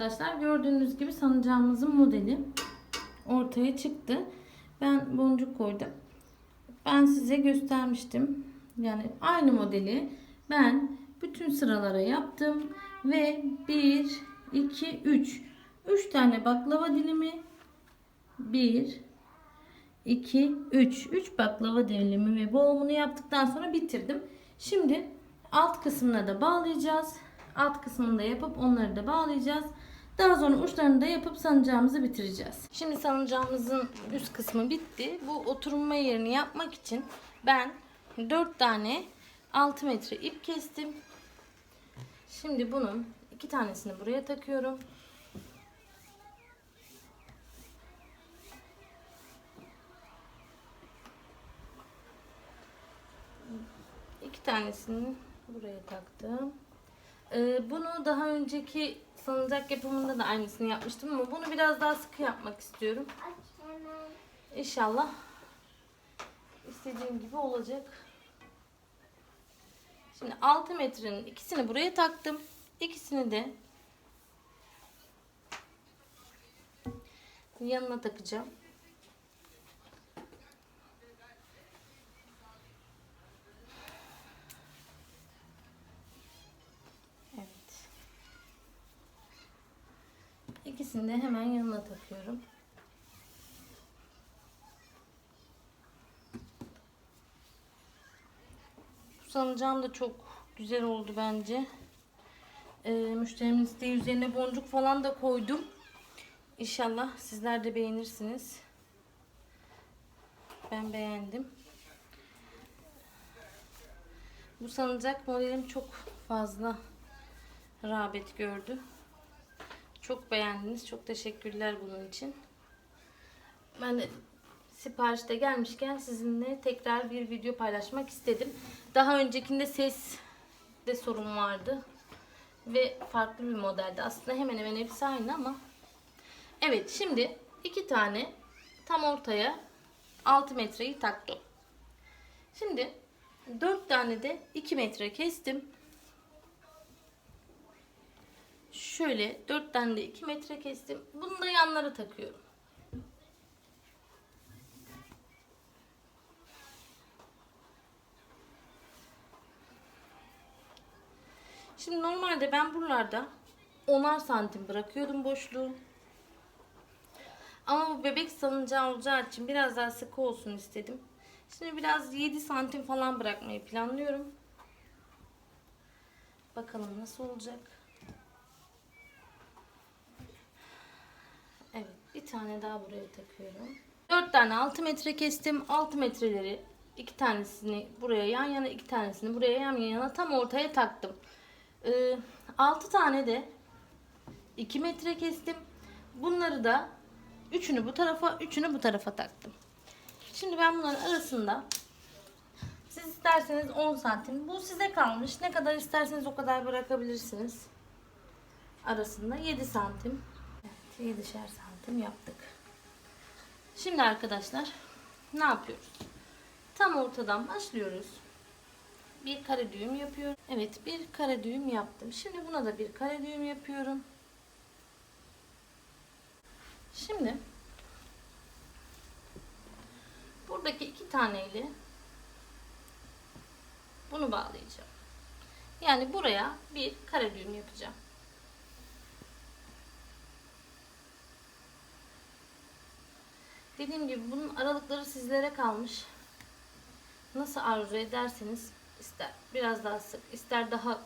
arkadaşlar gördüğünüz gibi salıncağımızın modeli ortaya çıktı. Ben boncuk koydum. Ben size göstermiştim. Yani aynı modeli ben bütün sıralara yaptım ve 1 2 3 3 tane baklava dilimi 1 2 3 3 baklava dilimi ve boğumunu yaptıktan sonra bitirdim. Şimdi alt kısmına da bağlayacağız. Alt kısmını da yapıp onları da bağlayacağız. Daha sonra uçlarını da yapıp salıncağımızı bitireceğiz. Şimdi salıncağımızın üst kısmı bitti. Bu oturma yerini yapmak için ben 4 tane 6 metre ip kestim. Şimdi bunun iki tanesini buraya takıyorum. İki tanesini buraya taktım. Ee, bunu daha önceki salıncak yapımında da aynısını yapmıştım ama bunu biraz daha sıkı yapmak istiyorum. İnşallah istediğim gibi olacak. Şimdi 6 metrenin ikisini buraya taktım. İkisini de yanına takacağım. Evet. İkisini de hemen yanına takıyorum. Bu salıncağım da çok güzel oldu bence. Ee, müşterimin isteği üzerine boncuk falan da koydum. İnşallah sizler de beğenirsiniz. Ben beğendim. Bu salıncak modelim çok fazla rağbet gördü. Çok beğendiniz. Çok teşekkürler bunun için. Ben de siparişte gelmişken sizinle tekrar bir video paylaşmak istedim. Daha öncekinde ses de sorun vardı. Ve farklı bir modeldi. Aslında hemen hemen hepsi aynı ama. Evet şimdi iki tane tam ortaya 6 metreyi taktım. Şimdi 4 tane de 2 metre kestim. Şöyle 4 tane de 2 metre kestim. Bunu da yanlara takıyorum. Şimdi normalde ben buralarda 10'ar santim bırakıyordum boşluğu. Ama bu bebek salıncağı olacağı için biraz daha sıkı olsun istedim. Şimdi biraz 7 santim falan bırakmayı planlıyorum. Bakalım nasıl olacak. Evet bir tane daha buraya takıyorum. 4 tane 6 metre kestim. 6 metreleri iki tanesini buraya yan yana iki tanesini buraya yan yana tam ortaya taktım. Ee, 6 tane de 2 metre kestim. Bunları da üçünü bu tarafa, üçünü bu tarafa taktım. Şimdi ben bunların arasında siz isterseniz 10 santim. Bu size kalmış. Ne kadar isterseniz o kadar bırakabilirsiniz. Arasında 7 santim. Evet, 7'şer santim yaptık. Şimdi arkadaşlar ne yapıyoruz? Tam ortadan başlıyoruz. Bir kare düğüm yapıyorum. Evet bir kare düğüm yaptım. Şimdi buna da bir kare düğüm yapıyorum. Şimdi buradaki iki taneyle bunu bağlayacağım. Yani buraya bir kare düğüm yapacağım. Dediğim gibi bunun aralıkları sizlere kalmış. Nasıl arzu ederseniz ister biraz daha sık, ister daha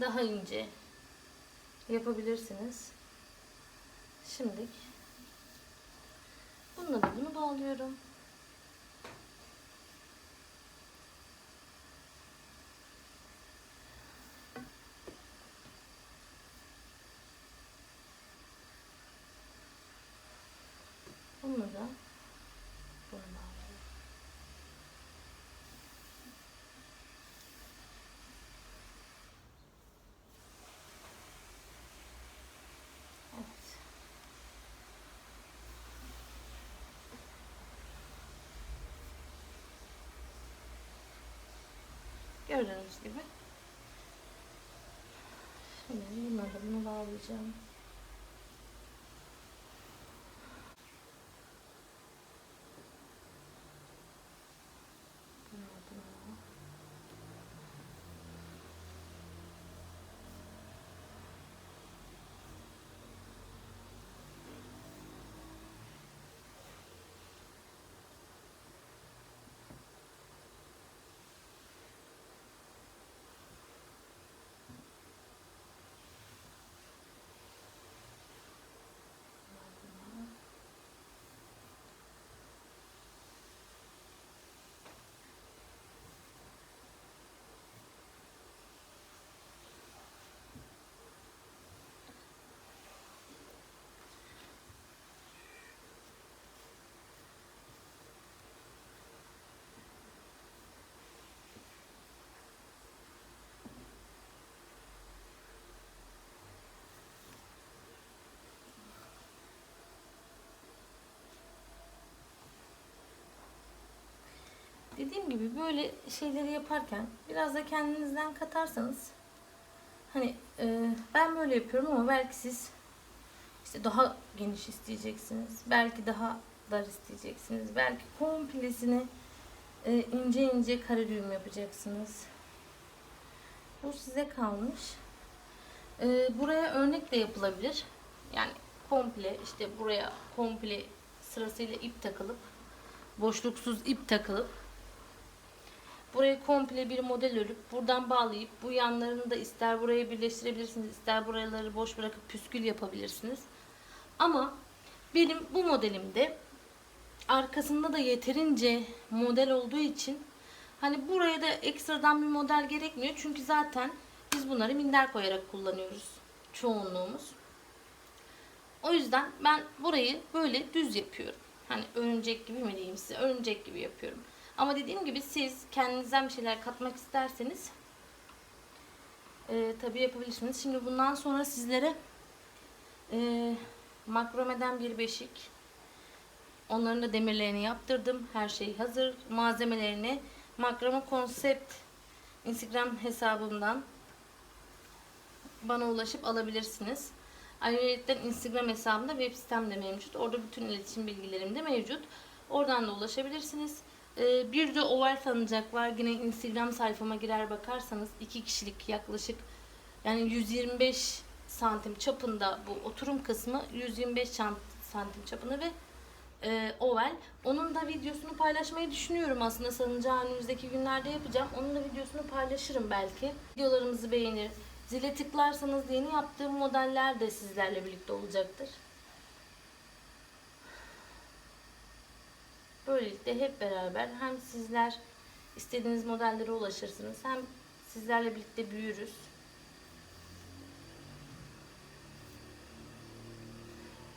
daha ince yapabilirsiniz. Şimdi bununla da bunu bağlıyorum. Bunu da bağlıyorum. Evet. Gördüğünüz gibi. Hemen bunları da buna bağlayacağım. Bunları da buna. Dediğim gibi böyle şeyleri yaparken biraz da kendinizden katarsanız hani e, ben böyle yapıyorum ama belki siz işte daha geniş isteyeceksiniz. Belki daha dar isteyeceksiniz. Belki komplesini e, ince ince kare düğüm yapacaksınız. Bu size kalmış. E, buraya örnek de yapılabilir. Yani komple işte buraya komple sırasıyla ip takılıp boşluksuz ip takılıp burayı komple bir model örüp buradan bağlayıp bu yanlarını da ister buraya birleştirebilirsiniz ister buraları boş bırakıp püskül yapabilirsiniz. Ama benim bu modelimde arkasında da yeterince model olduğu için hani buraya da ekstradan bir model gerekmiyor. Çünkü zaten biz bunları minder koyarak kullanıyoruz çoğunluğumuz. O yüzden ben burayı böyle düz yapıyorum. Hani örümcek gibi mi diyeyim size? Örümcek gibi yapıyorum. Ama dediğim gibi siz kendinizden bir şeyler katmak isterseniz e, tabii yapabilirsiniz. Şimdi bundan sonra sizlere e, makromeden bir beşik onların da demirlerini yaptırdım. Her şey hazır. Malzemelerini makrome konsept Instagram hesabımdan bana ulaşıp alabilirsiniz. Ayrıca Instagram hesabımda web sitem de mevcut. Orada bütün iletişim bilgilerim de mevcut. Oradan da ulaşabilirsiniz. Ee, bir de oval tanıcak var. Yine Instagram sayfama girer bakarsanız iki kişilik yaklaşık yani 125 santim çapında bu oturum kısmı 125 san- santim çapında ve e, oval. Onun da videosunu paylaşmayı düşünüyorum aslında sanıncağı önümüzdeki günlerde yapacağım. Onun da videosunu paylaşırım belki. Videolarımızı beğenir. Zile tıklarsanız yeni yaptığım modeller de sizlerle birlikte olacaktır. Böylelikle hep beraber hem sizler istediğiniz modellere ulaşırsınız hem sizlerle birlikte büyürüz.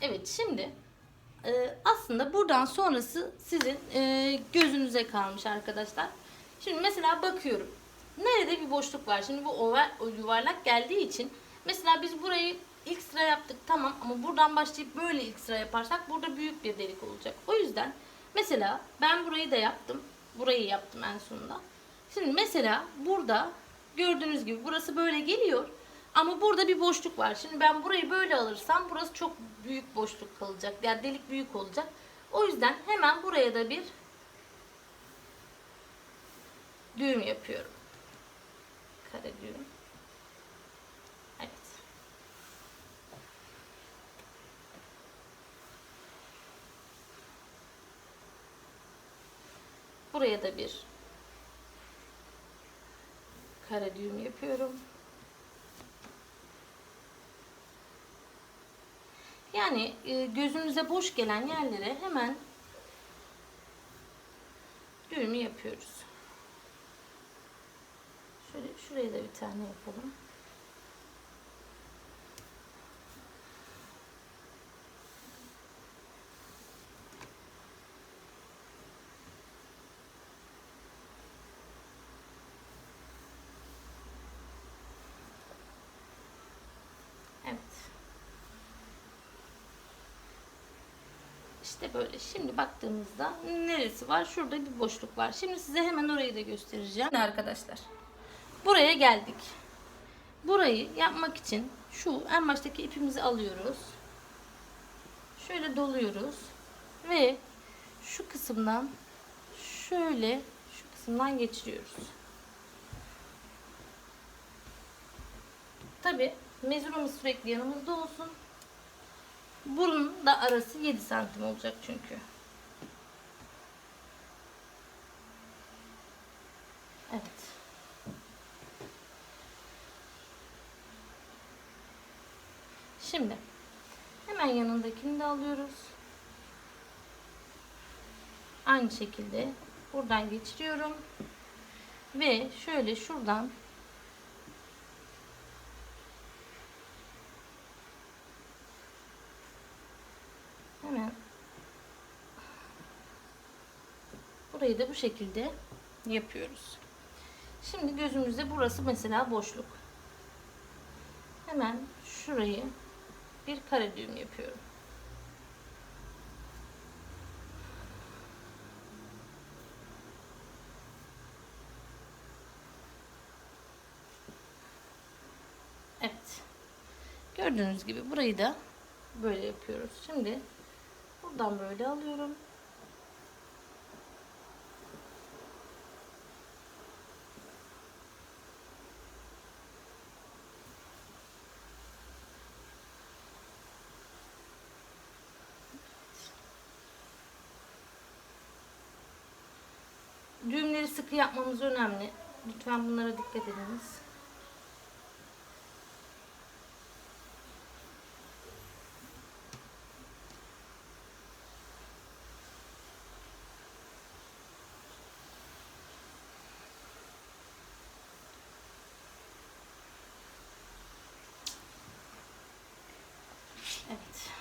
Evet şimdi e, aslında buradan sonrası sizin e, gözünüze kalmış arkadaşlar. Şimdi mesela bakıyorum. Nerede bir boşluk var? Şimdi bu oval, o yuvarlak geldiği için mesela biz burayı ilk sıra yaptık tamam ama buradan başlayıp böyle ilk sıra yaparsak burada büyük bir delik olacak. O yüzden mesela ben burayı da yaptım. Burayı yaptım en sonunda. Şimdi mesela burada gördüğünüz gibi burası böyle geliyor. Ama burada bir boşluk var. Şimdi ben burayı böyle alırsam burası çok büyük boşluk kalacak. Yani delik büyük olacak. O yüzden hemen buraya da bir düğüm yapıyorum. Kare düğüm. Evet. Buraya da bir kare düğüm yapıyorum. Yani e, gözünüze boş gelen yerlere hemen düğümü yapıyoruz. Şöyle şuraya da bir tane yapalım. Evet. İşte böyle. Şimdi baktığımızda neresi var? Şurada bir boşluk var. Şimdi size hemen orayı da göstereceğim. Arkadaşlar. Buraya geldik. burayı yapmak için şu en baştaki ipimizi alıyoruz. Şöyle doluyoruz ve şu kısımdan şöyle şu kısımdan geçiriyoruz. Tabi mezurumuz sürekli yanımızda olsun. Burun da arası 7 santim olacak çünkü. Evet. Şimdi hemen yanındakini de alıyoruz. Aynı şekilde buradan geçiriyorum. Ve şöyle şuradan hemen burayı da bu şekilde yapıyoruz. Şimdi gözümüzde burası mesela boşluk. Hemen şurayı bir kare düğüm yapıyorum. Evet. Gördüğünüz gibi burayı da böyle yapıyoruz. Şimdi buradan böyle alıyorum. Düğümleri sıkı yapmamız önemli. Lütfen bunlara dikkat ediniz. Evet.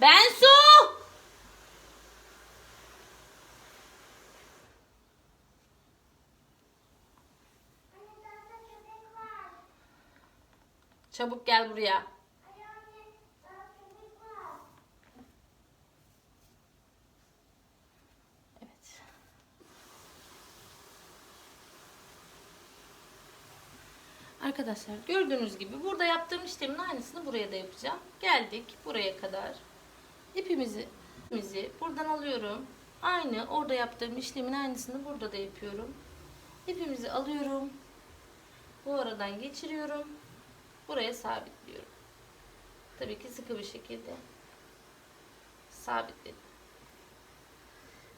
Ben su. Çabuk gel buraya. Evet. Arkadaşlar gördüğünüz gibi burada yaptığım işlemin aynısını buraya da yapacağım. Geldik buraya kadar. İpimizi, ipimizi buradan alıyorum. Aynı orada yaptığım işlemin aynısını burada da yapıyorum. İpimizi alıyorum. Bu aradan geçiriyorum. Buraya sabitliyorum. Tabii ki sıkı bir şekilde sabitledim.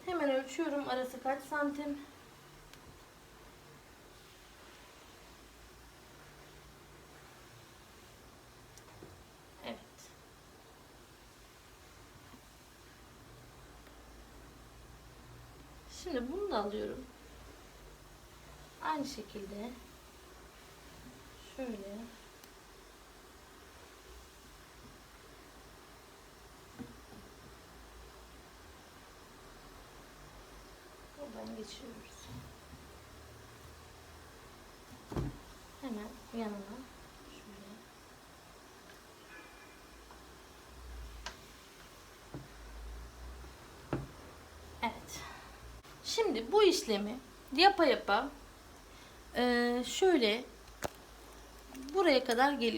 Hemen ölçüyorum arası kaç santim. Evet. Şimdi bunu da alıyorum. Aynı şekilde şöyle buradan geçiriyoruz. Hemen yanına şöyle Evet. Şimdi bu işlemi yapa yapa şöyle buraya kadar geliyor.